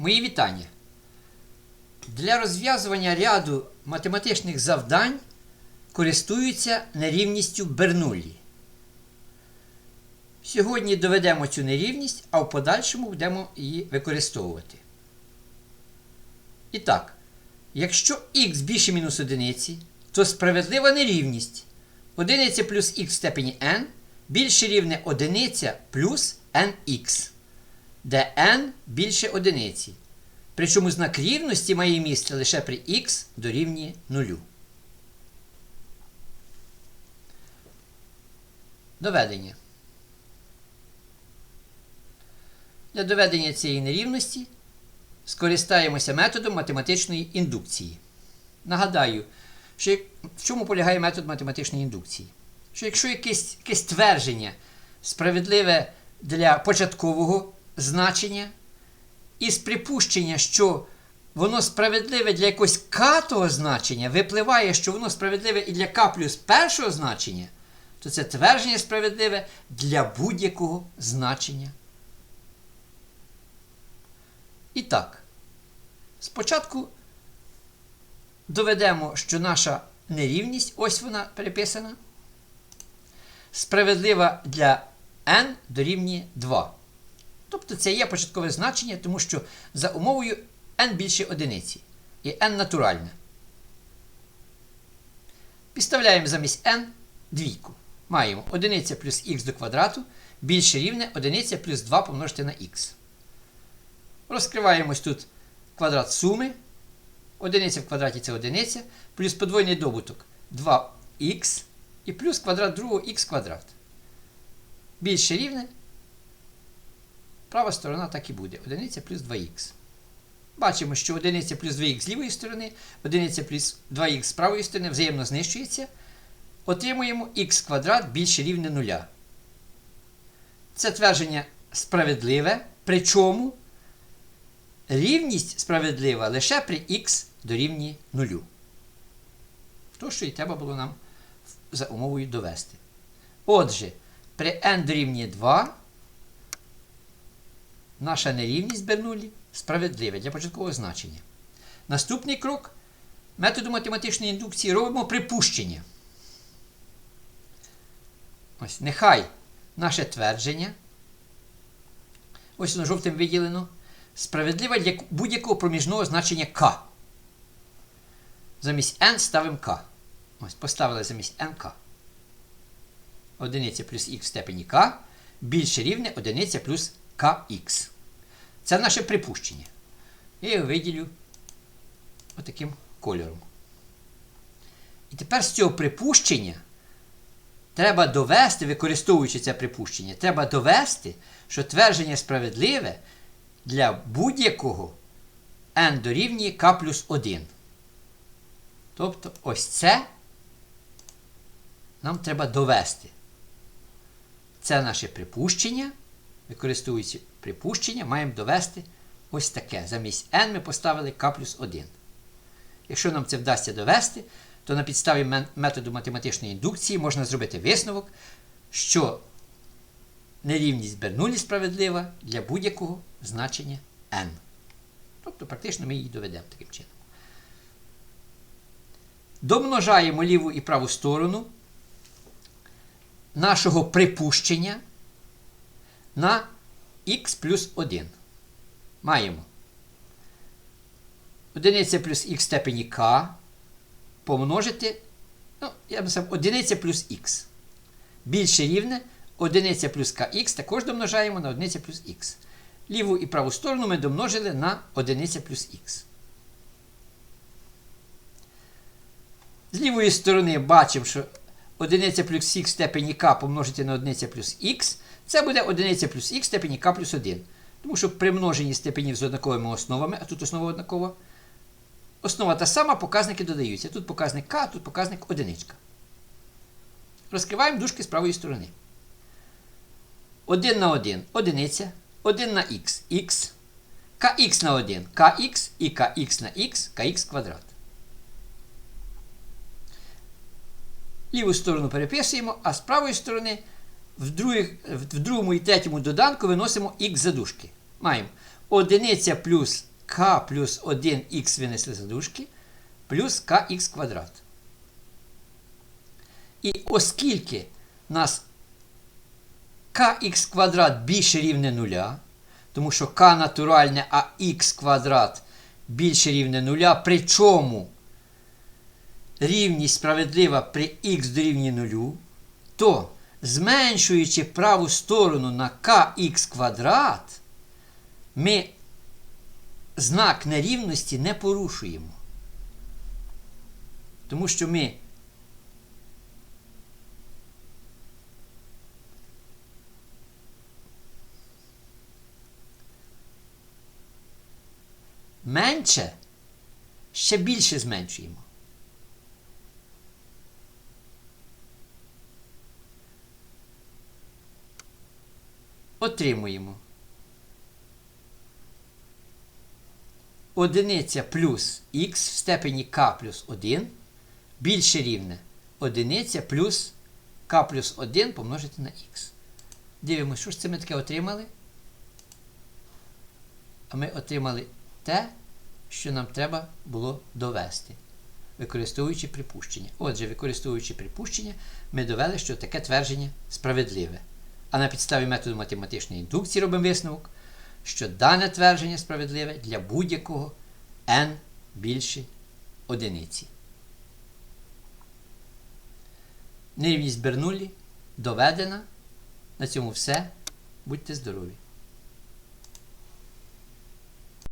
Мої вітання. Для розв'язування ряду математичних завдань користуються нерівністю Бернуллі. Сьогодні доведемо цю нерівність, а в подальшому будемо її використовувати. І так, якщо х більше мінус одиниці, то справедлива нерівність одиниця плюс х в степені n більше рівне одиниця плюс nx, де n більше одиниці. Причому знак рівності має місце лише при х дорівнює 0. Доведення. Для доведення цієї нерівності скористаємося методом математичної індукції. Нагадаю, що в чому полягає метод математичної індукції? Що якщо якесь, якесь твердження справедливе для початкового значення, із припущення, що воно справедливе для якогось катого значення, випливає, що воно справедливе і для к плюс першого значення, то це твердження справедливе для будь-якого значення. І так, спочатку доведемо, що наша нерівність, ось вона переписана, справедлива для n дорівнює 2. Тобто це є початкове значення, тому що за умовою n більше одиниці. І n натуральне. Підставляємо замість n двійку. Маємо 1 плюс х до квадрату більше рівне 1 плюс 2 помножити на х. Розкриваємось тут квадрат суми. Одиниця в квадраті це одиниця, плюс подвойний добуток 2х і плюс квадрат другого х квадрат. Більше рівне. Права сторона так і буде. Одиниця плюс 2х. Бачимо, що одиниця плюс 2х з лівої сторони, одиниця плюс 2х з правої сторони взаємно знищується. Отримуємо х квадрат більше рівне нуля. Це твердження справедливе, причому рівність справедлива лише при х дорівнює нулю. То, що і треба було нам за умовою довести. Отже, при n дорівнює 2 наша нерівність Бернулі справедлива для початкового значення. Наступний крок методу математичної індукції робимо припущення. Ось, нехай наше твердження, ось воно жовтим виділено, справедливе для будь-якого проміжного значення k. Замість n ставимо k. Ось, поставили замість nk. Одиниця плюс х в степені k більше рівне одиниця плюс kx. Це наше припущення. Я його виділю отаким кольором. І тепер з цього припущення треба довести, використовуючи це припущення, треба довести, що твердження справедливе для будь-якого n дорівнює k плюс 1. Тобто ось це нам треба довести. Це наше припущення. Використовуючи припущення, маємо довести ось таке. Замість n ми поставили k плюс 1. Якщо нам це вдасться довести, то на підставі методу математичної індукції можна зробити висновок, що нерівність Бернулі справедлива для будь-якого значення n. Тобто, практично ми її доведемо таким чином. Домножаємо ліву і праву сторону нашого припущення на х плюс 1. Маємо одиниця плюс х в степені k помножити, ну, я б сказав, одиниця плюс х. Більше рівне одиниця плюс kx також домножаємо на одиниця плюс х. Ліву і праву сторону ми домножили на одиниця плюс х. З лівої сторони бачимо, що одиниця плюс х в степені k помножити на одиниця плюс х, це буде одиниця плюс х в степені k плюс 1. Тому що при множенні степенів з однаковими основами, а тут основа однакова, основа та сама, показники додаються. Тут показник k, а тут показник одиничка. Розкриваємо дужки з правої сторони. 1 на 1 одиниця, 1 на х х, kx на 1 kx і kx на х kx квадрат. Ліву сторону переписуємо, а з правої сторони в, других, в другому і третьому доданку виносимо х задушки. Маємо одиниця плюс k плюс 1х винесли за дужки, плюс kx квадрат. І оскільки нас kx квадрат більше рівне нуля, тому що k натуральне, а х квадрат більше рівне нуля, причому рівність справедлива при х дорівнює нулю, то зменшуючи праву сторону на kx квадрат, ми знак нерівності не порушуємо. Тому що ми менше ще більше зменшуємо. Отримуємо. Одиниця плюс х в степені k плюс 1 більше рівне одиниця плюс k плюс 1 помножити на х. Дивимося, що ж це ми таке отримали? А ми отримали те, що нам треба було довести, використовуючи припущення. Отже, використовуючи припущення, ми довели, що таке твердження справедливе. А на підставі методу математичної індукції робимо висновок, що дане твердження справедливе для будь-якого n більше одиниці. Нерівність Бернулі доведена. На цьому все. Будьте здорові!